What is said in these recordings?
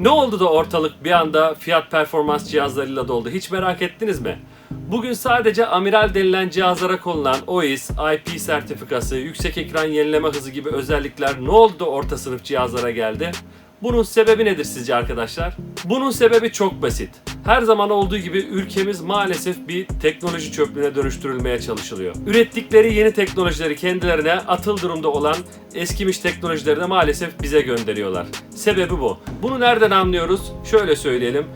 Ne oldu da ortalık bir anda fiyat performans cihazlarıyla doldu? Hiç merak ettiniz mi? Bugün sadece amiral denilen cihazlara konulan OIS, IP sertifikası, yüksek ekran yenileme hızı gibi özellikler ne oldu da orta sınıf cihazlara geldi? Bunun sebebi nedir sizce arkadaşlar? Bunun sebebi çok basit. Her zaman olduğu gibi ülkemiz maalesef bir teknoloji çöplüğüne dönüştürülmeye çalışılıyor. Ürettikleri yeni teknolojileri kendilerine atıl durumda olan eskimiş teknolojileri de maalesef bize gönderiyorlar. Sebebi bu. Bunu nereden anlıyoruz? Şöyle söyleyelim.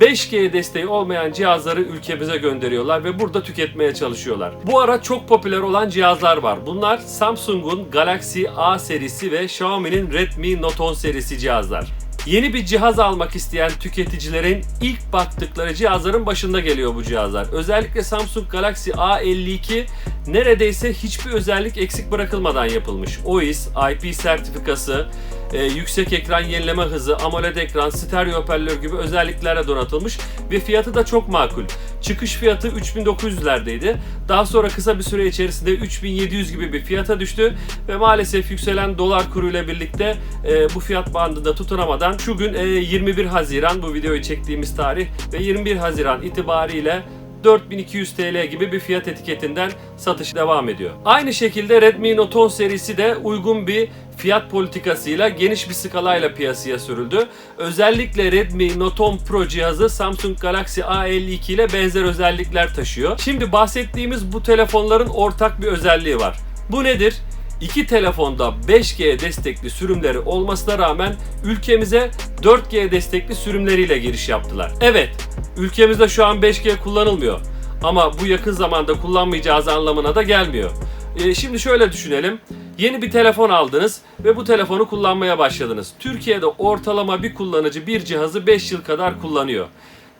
5G desteği olmayan cihazları ülkemize gönderiyorlar ve burada tüketmeye çalışıyorlar. Bu ara çok popüler olan cihazlar var. Bunlar Samsung'un Galaxy A serisi ve Xiaomi'nin Redmi Note 10 serisi cihazlar. Yeni bir cihaz almak isteyen tüketicilerin ilk baktıkları cihazların başında geliyor bu cihazlar. Özellikle Samsung Galaxy A52 neredeyse hiçbir özellik eksik bırakılmadan yapılmış. OIS, IP sertifikası, e, yüksek ekran yenileme hızı, AMOLED ekran, stereo hoparlör gibi özelliklerle donatılmış ve fiyatı da çok makul. Çıkış fiyatı 3900'lerdeydi. Daha sonra kısa bir süre içerisinde 3700 gibi bir fiyata düştü ve maalesef yükselen dolar kuruyla birlikte e, bu fiyat bandında tutunamadan şu gün e, 21 Haziran bu videoyu çektiğimiz tarih ve 21 Haziran itibariyle 4200 TL gibi bir fiyat etiketinden satış devam ediyor. Aynı şekilde Redmi Note 10 serisi de uygun bir fiyat politikasıyla geniş bir skalayla piyasaya sürüldü. Özellikle Redmi Note 10 Pro cihazı Samsung Galaxy A52 ile benzer özellikler taşıyor. Şimdi bahsettiğimiz bu telefonların ortak bir özelliği var. Bu nedir? İki telefonda 5G destekli sürümleri olmasına rağmen ülkemize 4G destekli sürümleriyle giriş yaptılar. Evet, ülkemizde şu an 5G kullanılmıyor. Ama bu yakın zamanda kullanmayacağız anlamına da gelmiyor. Ee, şimdi şöyle düşünelim. Yeni bir telefon aldınız ve bu telefonu kullanmaya başladınız. Türkiye'de ortalama bir kullanıcı bir cihazı 5 yıl kadar kullanıyor.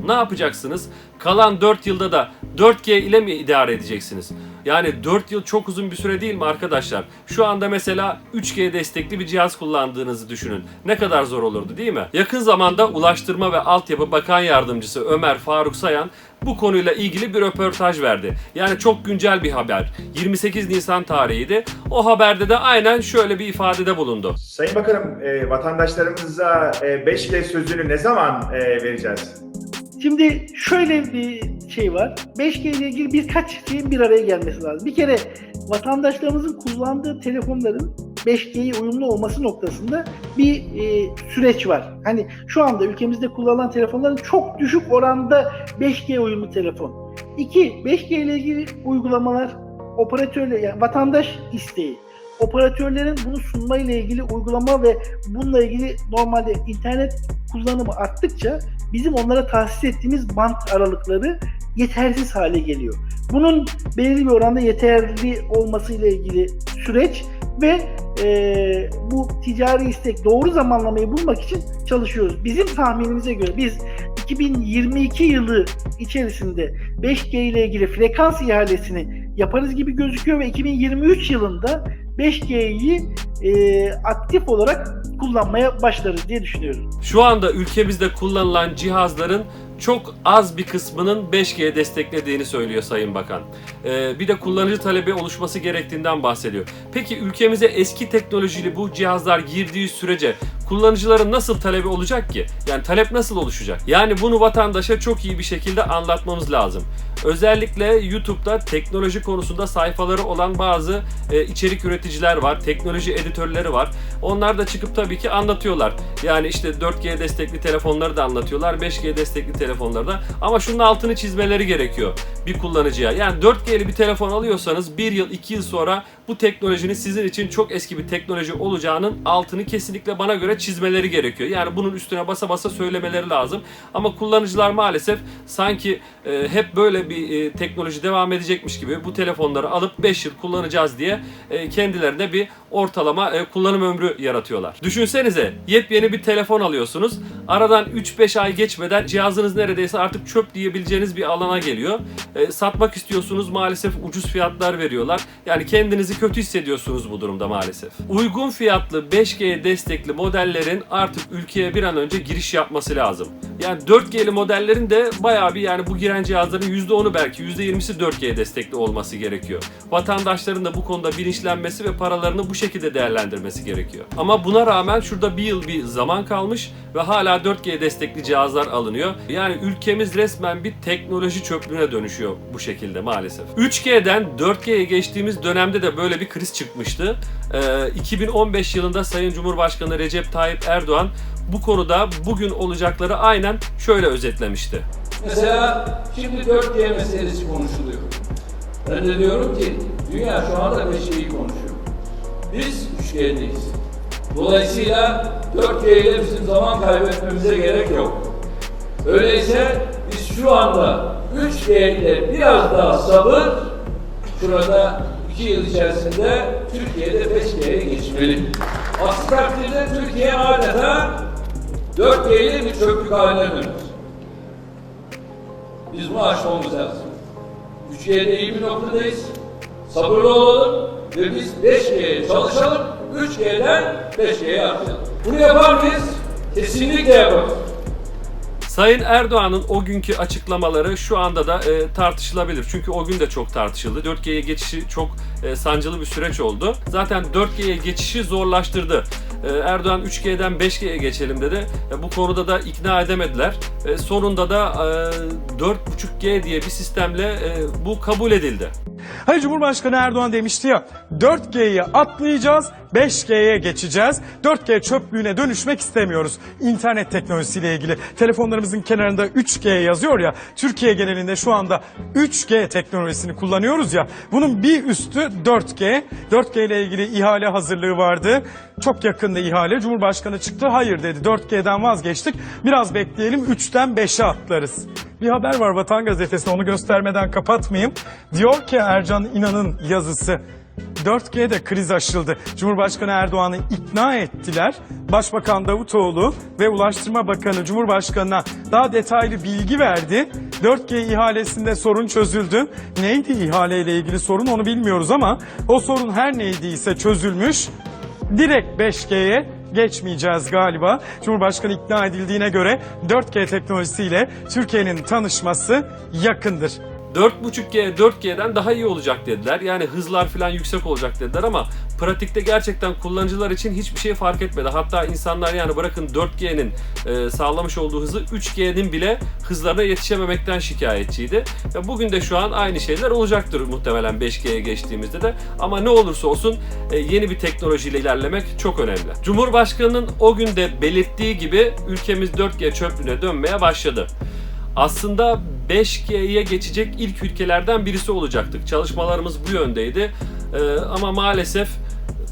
Ne yapacaksınız? Kalan 4 yılda da 4G ile mi idare edeceksiniz? Yani 4 yıl çok uzun bir süre değil mi arkadaşlar? Şu anda mesela 3G destekli bir cihaz kullandığınızı düşünün. Ne kadar zor olurdu değil mi? Yakın zamanda Ulaştırma ve Altyapı Bakan Yardımcısı Ömer Faruk Sayan bu konuyla ilgili bir röportaj verdi. Yani çok güncel bir haber. 28 Nisan tarihiydi. O haberde de aynen şöyle bir ifadede bulundu. Sayın Bakanım, e, vatandaşlarımıza e, 5G sözünü ne zaman e, vereceğiz? Şimdi şöyle bir şey var. 5G ile ilgili birkaç şeyin bir araya gelmesi lazım. Bir kere vatandaşlarımızın kullandığı telefonların 5G'ye uyumlu olması noktasında bir e, süreç var. Hani şu anda ülkemizde kullanılan telefonların çok düşük oranda 5G uyumlu telefon. İki, 5G ile ilgili uygulamalar operatörle yani vatandaş isteği. Operatörlerin bunu sunma ile ilgili uygulama ve bununla ilgili normalde internet kullanımı arttıkça bizim onlara tahsis ettiğimiz bant aralıkları yetersiz hale geliyor. Bunun belirli bir oranda yeterli olmasıyla ilgili süreç ve e, bu ticari istek doğru zamanlamayı bulmak için çalışıyoruz. Bizim tahminimize göre biz 2022 yılı içerisinde 5G ile ilgili frekans ihalesini yaparız gibi gözüküyor ve 2023 yılında 5G'yi e, aktif olarak kullanmaya başlarız diye düşünüyorum. Şu anda ülkemizde kullanılan cihazların çok az bir kısmının 5G desteklediğini söylüyor Sayın Bakan. Ee, bir de kullanıcı talebi oluşması gerektiğinden bahsediyor. Peki ülkemize eski teknolojili bu cihazlar girdiği sürece kullanıcıların nasıl talebi olacak ki? Yani talep nasıl oluşacak? Yani bunu vatandaşa çok iyi bir şekilde anlatmamız lazım. Özellikle YouTube'da teknoloji konusunda sayfaları olan bazı e, içerik üreticiler var, teknoloji editörleri var. Onlar da çıkıp tabii ki anlatıyorlar. Yani işte 4G destekli telefonları da anlatıyorlar, 5G destekli telefonları da. Ama şunun altını çizmeleri gerekiyor bir kullanıcıya. Yani 4G'li bir telefon alıyorsanız 1 yıl 2 yıl sonra bu teknolojinin sizin için çok eski bir teknoloji olacağının altını kesinlikle bana göre çizmeleri gerekiyor. Yani bunun üstüne basa basa söylemeleri lazım. Ama kullanıcılar maalesef sanki e, hep böyle bir e, teknoloji devam edecekmiş gibi bu telefonları alıp 5 yıl kullanacağız diye e, kendilerine bir ortalama e, kullanım ömrü yaratıyorlar. Düşünsenize yepyeni bir telefon alıyorsunuz. Aradan 3-5 ay geçmeden cihazınız neredeyse artık çöp diyebileceğiniz bir alana geliyor. E, satmak istiyorsunuz maalesef ucuz fiyatlar veriyorlar. Yani kendinizi kötü hissediyorsunuz bu durumda maalesef. Uygun fiyatlı 5G destekli modellerin artık ülkeye bir an önce giriş yapması lazım. Yani 4G'li modellerin de bayağı bir yani bu giren cihazların %10'u belki %20'si 4G destekli olması gerekiyor. Vatandaşların da bu konuda bilinçlenmesi ve paralarını bu şekilde değerlendirmesi gerekiyor. Ama buna rağmen şurada bir yıl bir zaman kalmış ve hala hala 4G destekli cihazlar alınıyor. Yani ülkemiz resmen bir teknoloji çöplüğüne dönüşüyor bu şekilde maalesef. 3G'den 4G'ye geçtiğimiz dönemde de böyle bir kriz çıkmıştı. Ee, 2015 yılında Sayın Cumhurbaşkanı Recep Tayyip Erdoğan bu konuda bugün olacakları aynen şöyle özetlemişti. Mesela şimdi 4G meselesi konuşuluyor. Ben de diyorum ki dünya şu anda 5G'yi konuşuyor. Biz 3G'deyiz. Dolayısıyla 4G ile bizim zaman kaybetmemize gerek yok. Öyleyse biz şu anda 3G ile biraz daha sabır şurada 2 yıl içerisinde Türkiye'de 5G'ye geçmeli. Aksi takdirde Türkiye adeta 4G ile bir çöplük haline döner. Biz bunu aşmamız lazım. 3G'de iyi bir noktadayız. Sabırlı olalım ve biz 5G'ye çalışalım. 3G'den 5G'ye atlayalım. Bunu yapar mıyız? Kesinlikle yaparız. Sayın Erdoğan'ın o günkü açıklamaları şu anda da e, tartışılabilir. Çünkü o gün de çok tartışıldı. 4G'ye geçişi çok e, sancılı bir süreç oldu. Zaten 4G'ye geçişi zorlaştırdı. E, Erdoğan 3G'den 5G'ye geçelim dedi. E, bu konuda da ikna edemediler. E, sonunda da e, 4.5G diye bir sistemle bu kabul edildi. Hayır Cumhurbaşkanı Erdoğan demişti ya 4G'yi atlayacağız 5G'ye geçeceğiz. 4G çöplüğüne dönüşmek istemiyoruz. İnternet teknolojisiyle ilgili telefonlarımızın kenarında 3G yazıyor ya Türkiye genelinde şu anda 3G teknolojisini kullanıyoruz ya bunun bir üstü 4G. 4G ile ilgili ihale hazırlığı vardı. Çok yakında ihale Cumhurbaşkanı çıktı hayır dedi 4G'den vazgeçtik biraz bekleyelim 3'ten 5'e atlarız. Bir haber var Vatan Gazetesi'nde onu göstermeden kapatmayayım. Diyor ki Ercan İnan'ın yazısı. 4G'de kriz aşıldı. Cumhurbaşkanı Erdoğan'ı ikna ettiler. Başbakan Davutoğlu ve Ulaştırma Bakanı Cumhurbaşkanı'na daha detaylı bilgi verdi. 4G ihalesinde sorun çözüldü. Neydi ihaleyle ilgili sorun onu bilmiyoruz ama o sorun her neydiyse çözülmüş. Direkt 5G'ye geçmeyeceğiz galiba. Cumhurbaşkanı ikna edildiğine göre 4G teknolojisiyle Türkiye'nin tanışması yakındır. 4.5G 4G'den daha iyi olacak dediler. Yani hızlar falan yüksek olacak dediler ama pratikte gerçekten kullanıcılar için hiçbir şey fark etmedi. Hatta insanlar yani bırakın 4G'nin e, sağlamış olduğu hızı 3G'nin bile hızlarına yetişememekten şikayetçiydi. Ve bugün de şu an aynı şeyler olacaktır muhtemelen 5G'ye geçtiğimizde de. Ama ne olursa olsun e, yeni bir teknolojiyle ilerlemek çok önemli. Cumhurbaşkanının o günde belirttiği gibi ülkemiz 4G çöplüğüne dönmeye başladı aslında 5G'ye geçecek ilk ülkelerden birisi olacaktık. Çalışmalarımız bu yöndeydi. Ee, ama maalesef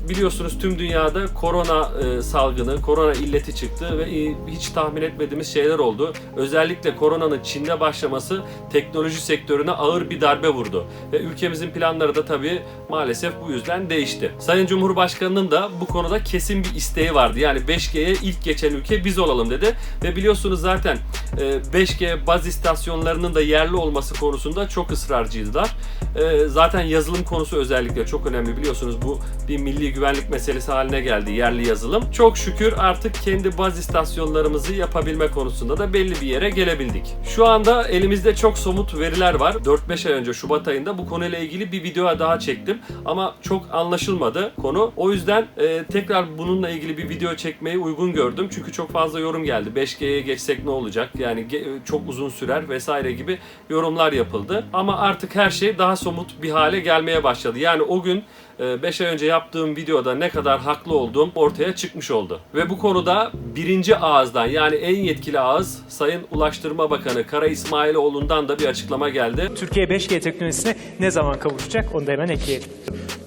biliyorsunuz tüm dünyada korona e, salgını, korona illeti çıktı ve hiç tahmin etmediğimiz şeyler oldu. Özellikle koronanın Çin'de başlaması teknoloji sektörüne ağır bir darbe vurdu. Ve ülkemizin planları da tabii maalesef bu yüzden değişti. Sayın Cumhurbaşkanı'nın da bu konuda kesin bir isteği vardı. Yani 5G'ye ilk geçen ülke biz olalım dedi. Ve biliyorsunuz zaten e, 5G baz istasyonlarının da yerli olması konusunda çok ısrarcıydılar. E, Zaten yazılım konusu özellikle çok önemli biliyorsunuz bu bir milli güvenlik meselesi haline geldi yerli yazılım. Çok şükür artık kendi baz istasyonlarımızı yapabilme konusunda da belli bir yere gelebildik. Şu anda elimizde çok somut veriler var. 4-5 ay önce Şubat ayında bu konuyla ilgili bir video daha çektim ama çok anlaşılmadı konu. O yüzden e, tekrar bununla ilgili bir video çekmeyi uygun gördüm. Çünkü çok fazla yorum geldi. 5G'ye geçsek ne olacak? Yani ge- çok uzun sürer vesaire gibi yorumlar yapıldı. Ama artık her şey daha somut bir hale gelmeye başladı. Yani o gün 5 ay önce yaptığım videoda ne kadar haklı olduğum ortaya çıkmış oldu. Ve bu konuda birinci ağızdan yani en yetkili ağız Sayın Ulaştırma Bakanı Kara İsmailoğlu'ndan da bir açıklama geldi. Türkiye 5G teknolojisine ne zaman kavuşacak onu da hemen ekleyelim.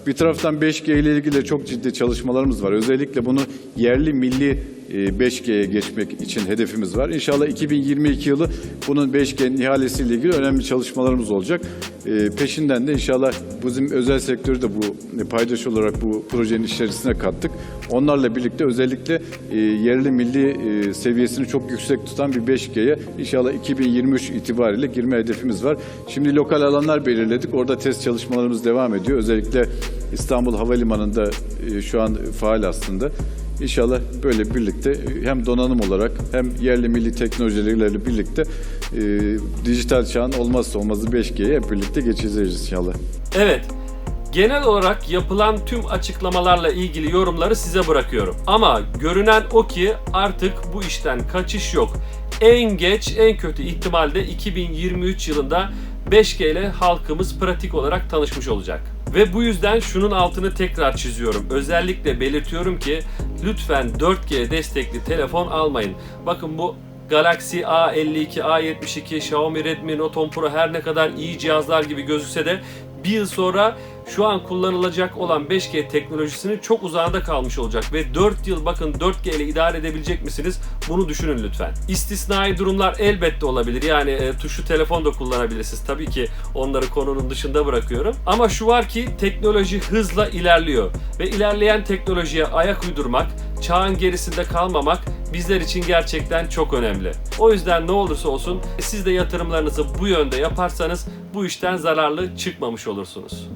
Bir taraftan 5G ile ilgili de çok ciddi çalışmalarımız var. Özellikle bunu yerli milli 5G'ye geçmek için hedefimiz var. İnşallah 2022 yılı bunun 5G'nin ihalesiyle ilgili önemli çalışmalarımız olacak. E, Peşinden de inşallah bizim özel sektörü de bu e, paydaş olarak bu projenin içerisine kattık. Onlarla birlikte özellikle e, yerli milli e, seviyesini çok yüksek tutan bir 5G'ye inşallah 2023 itibariyle girme hedefimiz var. Şimdi lokal alanlar belirledik. Orada test çalışmalarımız devam ediyor. Özellikle İstanbul Havalimanı'nda e, şu an faal aslında. İnşallah böyle birlikte hem donanım olarak hem yerli milli teknolojilerle birlikte e, dijital çağın olmazsa olmazı 5G'ye hep birlikte geçeceğiz inşallah. Evet, Genel olarak yapılan tüm açıklamalarla ilgili yorumları size bırakıyorum. Ama görünen o ki artık bu işten kaçış yok. En geç en kötü ihtimalde 2023 yılında 5G ile halkımız pratik olarak tanışmış olacak. Ve bu yüzden şunun altını tekrar çiziyorum. Özellikle belirtiyorum ki lütfen 4G destekli telefon almayın. Bakın bu Galaxy A52, A72, Xiaomi Redmi Note 10 Pro her ne kadar iyi cihazlar gibi gözükse de bir yıl sonra şu an kullanılacak olan 5G teknolojisinin çok uzağında kalmış olacak ve 4 yıl bakın 4G ile idare edebilecek misiniz? Bunu düşünün lütfen. İstisnai durumlar elbette olabilir. Yani e, tuşlu telefon da kullanabilirsiniz. Tabii ki onları konunun dışında bırakıyorum. Ama şu var ki teknoloji hızla ilerliyor ve ilerleyen teknolojiye ayak uydurmak, çağın gerisinde kalmamak bizler için gerçekten çok önemli. O yüzden ne olursa olsun siz de yatırımlarınızı bu yönde yaparsanız bu işten zararlı çıkmamış olursunuz.